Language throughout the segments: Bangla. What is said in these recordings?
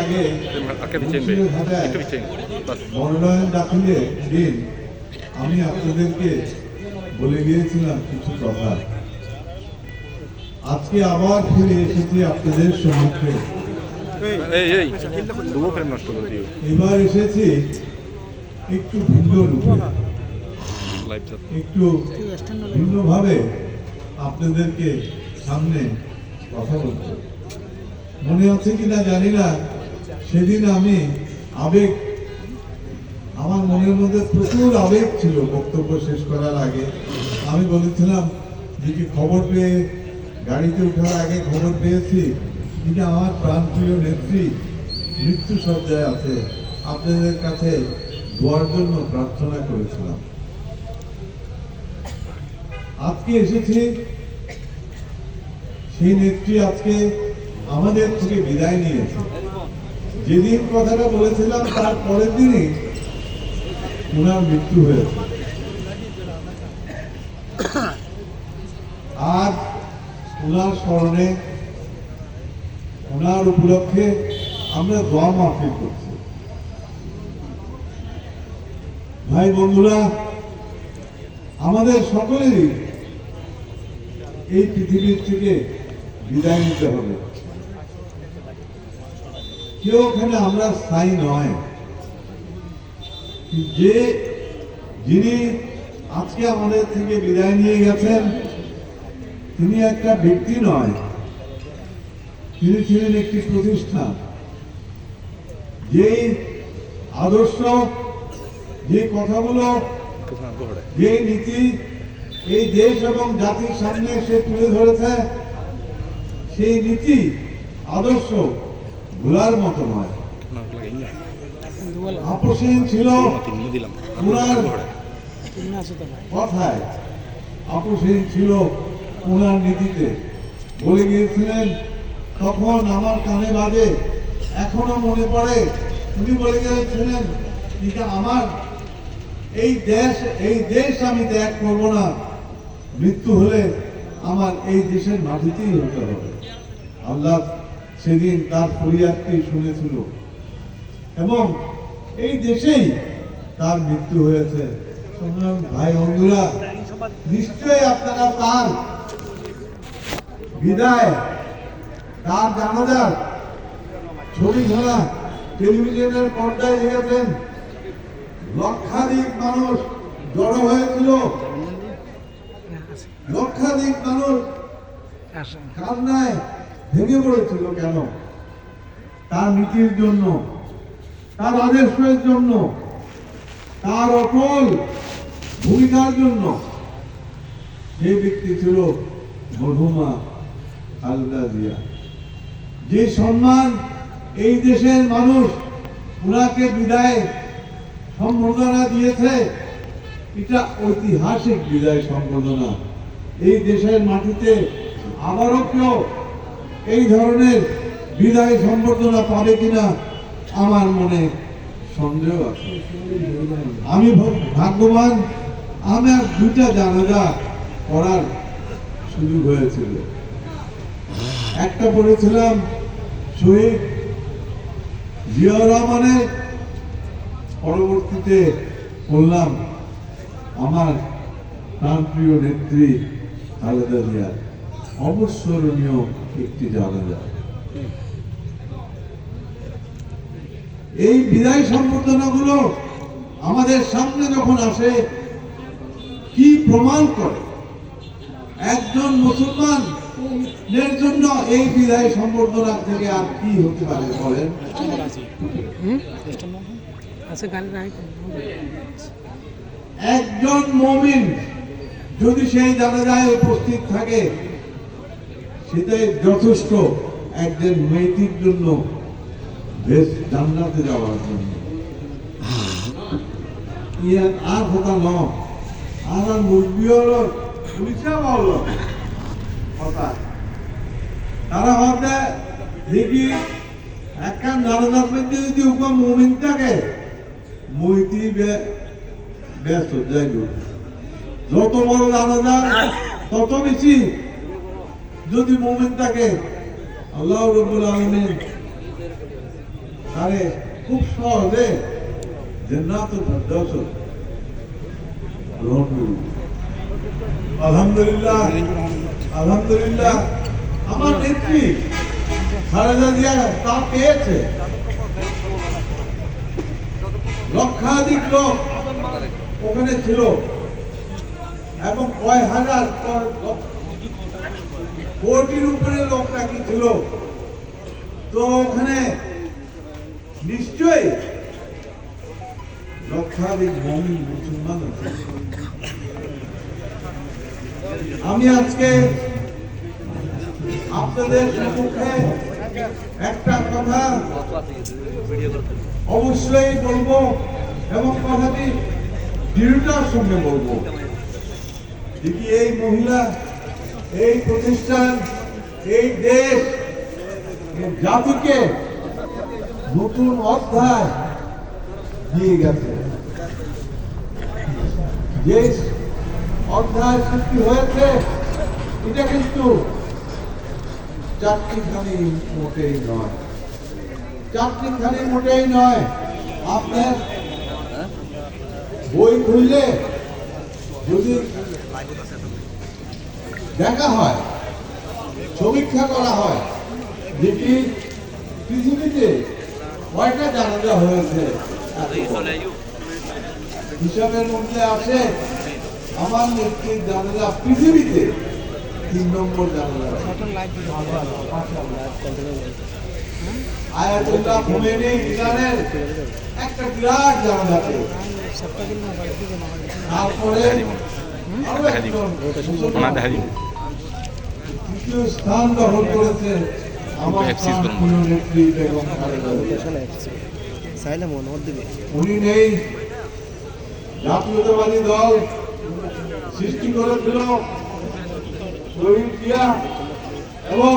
আগে মনোনয়ন দাখিলের দিন আমি আপনাদেরকে বলে গিয়েছিলাম কিছু কথা। আজকে আবার ফিরে এসেছি আপনাদের সম্মুখে। এবার এসেছি একটু ভিন্ন রূপে। একটু ভিন্নভাবে আপনাদেরকে সামনে কথা বলতে। মনে আছে কিনা জানি না। সেদিন আমি আবেগ, আমার মনের মধ্যে প্রচুর আবেগ ছিল বক্তব্য শেষ করার আগে। আমি বলেছিলাম, যে কি খবর পেয়ে, গাড়িতে ওঠার আগে খবর পেয়েছি? যে আমার প্রাণপ্রিয় নেত্রী, মৃত্যু সজ্জায় আছে। আপনাদের কাছে দোয়ার জন্য প্রার্থনা করেছিলাম। আজকে এসেছি। সেই নেত্রী আজকে আমাদের থেকে বিদায় নিয়েছে। যেদিন কথাটা বলেছিলাম, তার পরের দিনই ওনার মৃত্যু হয়েছে। আর ওনার স্মরণে, ওনার উপলক্ষে আমরা দোয়া মাহফিল করছি। ভাই বন্ধুরা, আমাদের সকলেরই এই পৃথিবীর থেকে বিদায় নিতে হবে। কেউ ওখানে আমরা স্থায়ী নয়, যে যিনি আজকে আমাদের থেকে বিদায় নিয়ে গেছেন, তিনি একটা ব্যক্তি নয়, তিনি ছিলেন একটি প্রতিষ্ঠান যেই আদর্শ যে কথাগুলো যে নীতি, এই দেশ এবং জাতির সামনে সে তুলে ধরেছে, সেই নীতি আদর্শ ভোলার মতো নয়। আপসীন ছিল ওনার কথায়। আপসীন ছিল ওনার নীতিতে। বলে গিয়েছিলেন, তখন আমার কানে বাজে, এখনও মনে পড়ে। উনি বলে গিয়েছিলেন যে আমার। এই দেশ এই দেশ আমি ত্যাগ করব না। মৃত্যু হলে আমার এই দেশের মাটিতেই হতে হবে। আল্লাহ সেদিন তার ফরিয়াদটি শুনেছিল। এবং এই দেশেই তার মৃত্যু হয়েছে। ভাই বন্ধুরা নিশ্চয়ই আপনারা তার বিদায় তার জানাজার ছবি ধরা টেলিভিশনের পর্দায় দেখেছেন লক্ষাধিক মানুষ জড়ো হয়েছিল। লক্ষাধিক মানুষ কান্নায় ভেঙে পড়েছিল কেন? তার নীতির জন্য, তার আদর্শের জন্য, তার অটল ভূমিকার জন্য যে ব্যক্তি ছিল মরহুমা খালেদা জিয়া। যে সম্মান এই দেশের মানুষ ওনাকে বিদায় সম্বর্ধনা দিয়েছে, এটা ঐতিহাসিক বিদায় সম্বর্ধনা এই দেশের মাটিতে আবারও কেউ এই ধরনের বিদায় সম্বর্ধনা পাবে কিনা আমার মনে সন্দেহ আছে। আমি ভাগ্যবান, আমার দুটা জানাজা করার সুযোগ হয়েছিল। একটা পড়েছিলাম শহীদ জিয়াউর রহমানের পরবর্তীতে বললাম, আমার প্রাণপ্রিয় নেত্রী খালেদা জিয়ার অবসরণীয় একটি জানাজা এই বিদায় সম্বর্ধনাগুলো আমাদের সামনে যখন আসে, কি প্রমাণ করে? একজন মুসলমান এর জন্য এই বিদায় সম্বর্ধনা থেকে আর কি হতে পারে বলেন? একজন মমিন যদি সেই জানাজায় উপস্থিত থাকে সেটাই যথেষ্ট একজন মেয়েটির জন্য বেশ জান্নাতে যাওয়ার জন্য। ইয়ার আর ন। আর আর মুরগি পুলিশা কথা তারা ভাবতে দেখি জানাজার মধ্যে যদি উপর মমিন থাকে মইতি ব্যস্ত, যাই যত বড় জানাজা তত বেশি যদি মোমেন থাকে, আল্লাহ রবুল আলমিন তারে খুব সহজে জান্নাতুল আলহামদুলিল্লাহ আলহামদুলিল্লাহ, আমার নেত্রী খালেদা জিয়া তা পেয়েছে। লক্ষাধিক লোক ওখানে ছিল এবং কয় হাজার লক্ষ- কোটির উপরে লোক নাকি ছিল? তো ওখানে নিশ্চয়ই লক্ষাধিক মমিন মুসলমান আমি আজকে আপনাদের সম্মুখে একটা কথা অবশ্যই বলব এবং কথাটি দৃঢ়তার সঙ্গে বলব। এই মহিলা এই প্রতিষ্ঠান, এই দেশ জাতিকে নতুন অধ্যায় দিয়ে গেছে। যে অধ্যায় সৃষ্টি হয়েছে, এটা কিন্তু চাকরিখানি মোটেই নয়। চাকরিখানি মোটেই নয়, আপনার বই খুললে যদি দেখা হয়, সমীক্ষা করা হয়, যেটি পৃথিবীতে কয়টা জানাজা হয়েছে? হিসাবের মধ্যে আছে, আমার নেত্রীর জানাজা পৃথিবীতে তিন নম্বর জানাজা আয়াতুল্লাহ একটা বিরাট জানাজাতে তারপরে আরও একজন তৃতীয় স্থান দখল করেছে উনি নেই। জাতীয়তাবাদী দল সৃষ্টি করেছিল এবং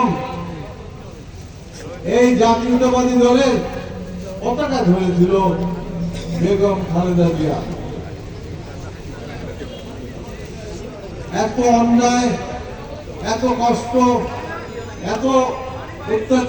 এই জাতীয়তাবাদী দলের পতাকা ধরেছিল বেগম খালেদা জিয়া। এত অন্যায় এত কষ্ট এত অত্যাচার